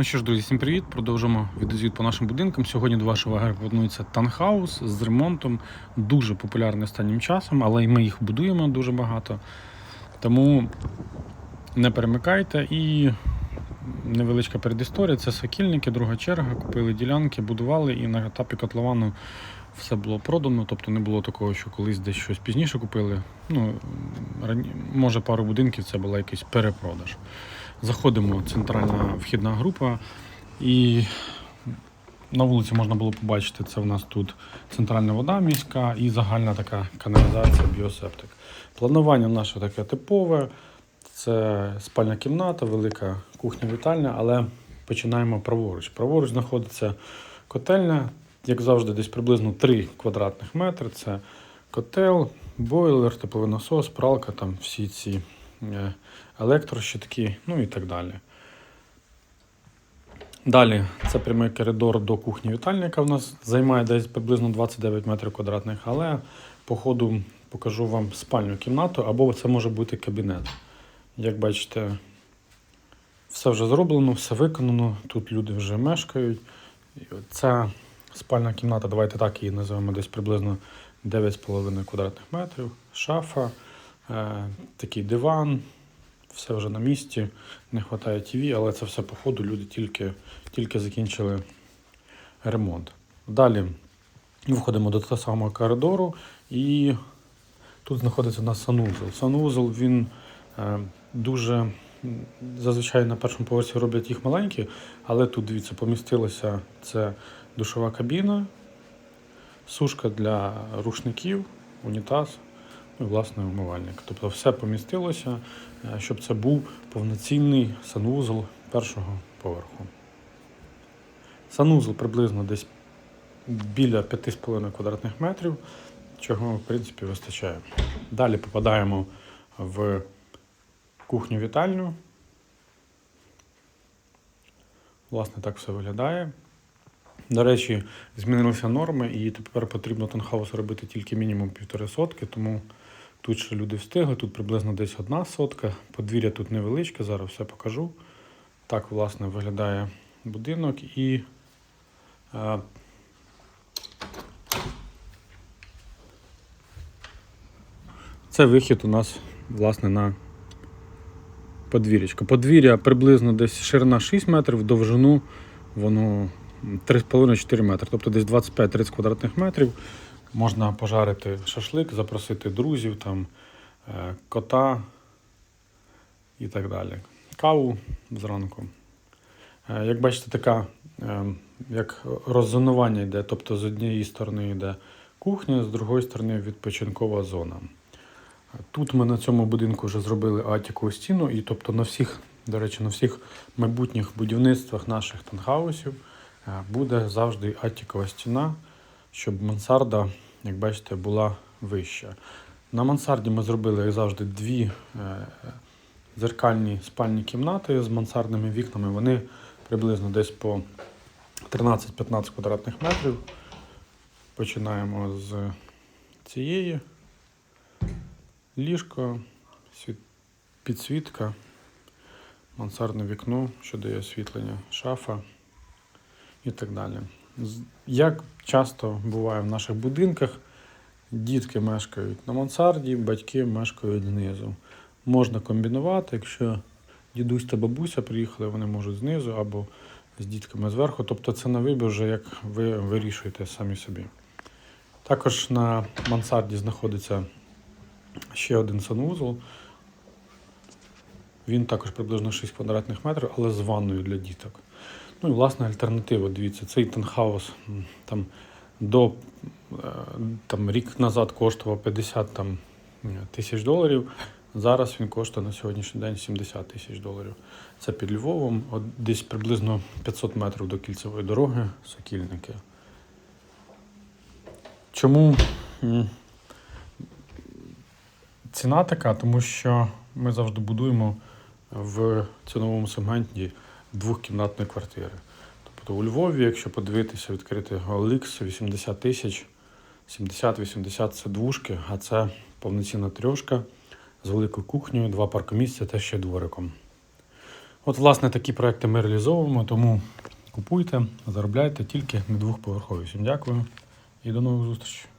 Ну що ж, друзі, всім привіт! Продовжимо відеозвіт по нашим будинкам. Сьогодні до вашої уваги пропонується танхаус з ремонтом, дуже популярний останнім часом, але й ми їх будуємо дуже багато. Тому не перемикайте і невеличка передісторія. Це сокільники, друга черга. Купили ділянки, будували, і на етапі котловану все було продано. Тобто не було такого, що колись десь щось пізніше купили. Ну, рані... може, пару будинків це була якийсь перепродаж. Заходимо, центральна вхідна група, і на вулиці можна було побачити, це в нас тут центральна вода міська і загальна така каналізація, біосептик. Планування наше таке типове. Це спальня кімната, велика кухня-вітальня, але починаємо праворуч. Праворуч знаходиться котельня, як завжди, десь приблизно 3 квадратних метри. Це котел, бойлер, тепловий насос, пралка, там всі ці е, електрощитки, ну і так далі. Далі це прямий коридор до кухні вітальні, яка в нас займає десь приблизно 29 метрів квадратних, але по ходу покажу вам спальню кімнату, або це може бути кабінет. Як бачите, все вже зроблено, все виконано. Тут люди вже мешкають. Ця спальна кімната, давайте так її називаємо, десь приблизно 9,5 квадратних метрів, шафа, е, такий диван, все вже на місці, не вистачає ТВ, але це все по ходу люди тільки, тільки закінчили ремонт. Далі виходимо до того самого коридору і тут знаходиться у нас санузел. Санузел він е, дуже зазвичай на першому поверсі роблять їх маленькі, але тут дивіться, помістилося це душова кабіна, сушка для рушників, унітаз, і власне умивальник. Тобто все помістилося, е, щоб це був повноцінний санвузол першого поверху. Санузел приблизно десь біля 5,5 квадратних метрів, чого в принципі вистачає. Далі попадаємо в кухню-вітальню. Власне, так все виглядає. До речі, змінилися норми, і тепер потрібно танхаус робити тільки мінімум півтори сотки, тому тут ще люди встигли, тут приблизно десь одна сотка. Подвір'я тут невеличке, зараз все покажу. Так, власне, виглядає будинок і е, це вихід у нас, власне, на подвір'ячко. Подвір'я приблизно десь ширина 6 метрів, довжину воно 3,5-4 метри, тобто десь 25-30 квадратних метрів. Можна пожарити шашлик, запросити друзів, там, е, кота і так далі. Каву зранку. Е, Як бачите, така е, як роззонування йде, тобто з однієї сторони йде кухня, з другої сторони відпочинкова зона. Тут ми на цьому будинку вже зробили атікову стіну, і тобто на всіх, до речі, на всіх майбутніх будівництвах наших танхаусів е, буде завжди атікова стіна, щоб мансарда, як бачите, була вища. На мансарді ми зробили, як завжди, дві е, дзеркальні спальні кімнати з мансардними вікнами. Вони приблизно десь по 13-15 квадратних метрів. Починаємо з цієї ліжко, підсвітка, мансардне вікно, що дає освітлення, шафа і так далі. Як часто буває в наших будинках, дітки мешкають на мансарді, батьки мешкають знизу. Можна комбінувати, якщо дідусь та бабуся приїхали, вони можуть знизу або з дітками зверху. Тобто це на вибір, вже як ви вирішуєте самі собі. Також на мансарді знаходиться ще один санвузол. Він також приблизно 6 квадратних метрів, але з ванною для діток. Ну і власне альтернатива. Дивіться, цей танхаус м, там до е, там, рік назад коштував 50 там, тисяч доларів. Зараз він коштує на сьогоднішній день 70 тисяч доларів. Це під Львовом, от десь приблизно 500 метрів до кільцевої дороги, сокільники. Чому ціна така? Тому що ми завжди будуємо в ціновому сегменті двохкімнатної квартири. Тобто у Львові, якщо подивитися, відкрити OLX 80 тисяч, 70-80 це двушки, а це повноцінна трьошка з великою кухнею, два паркомісця та ще двориком. От, власне, такі проекти ми реалізовуємо, тому купуйте, заробляйте тільки на двохповерхові. Всім дякую і до нових зустрічей.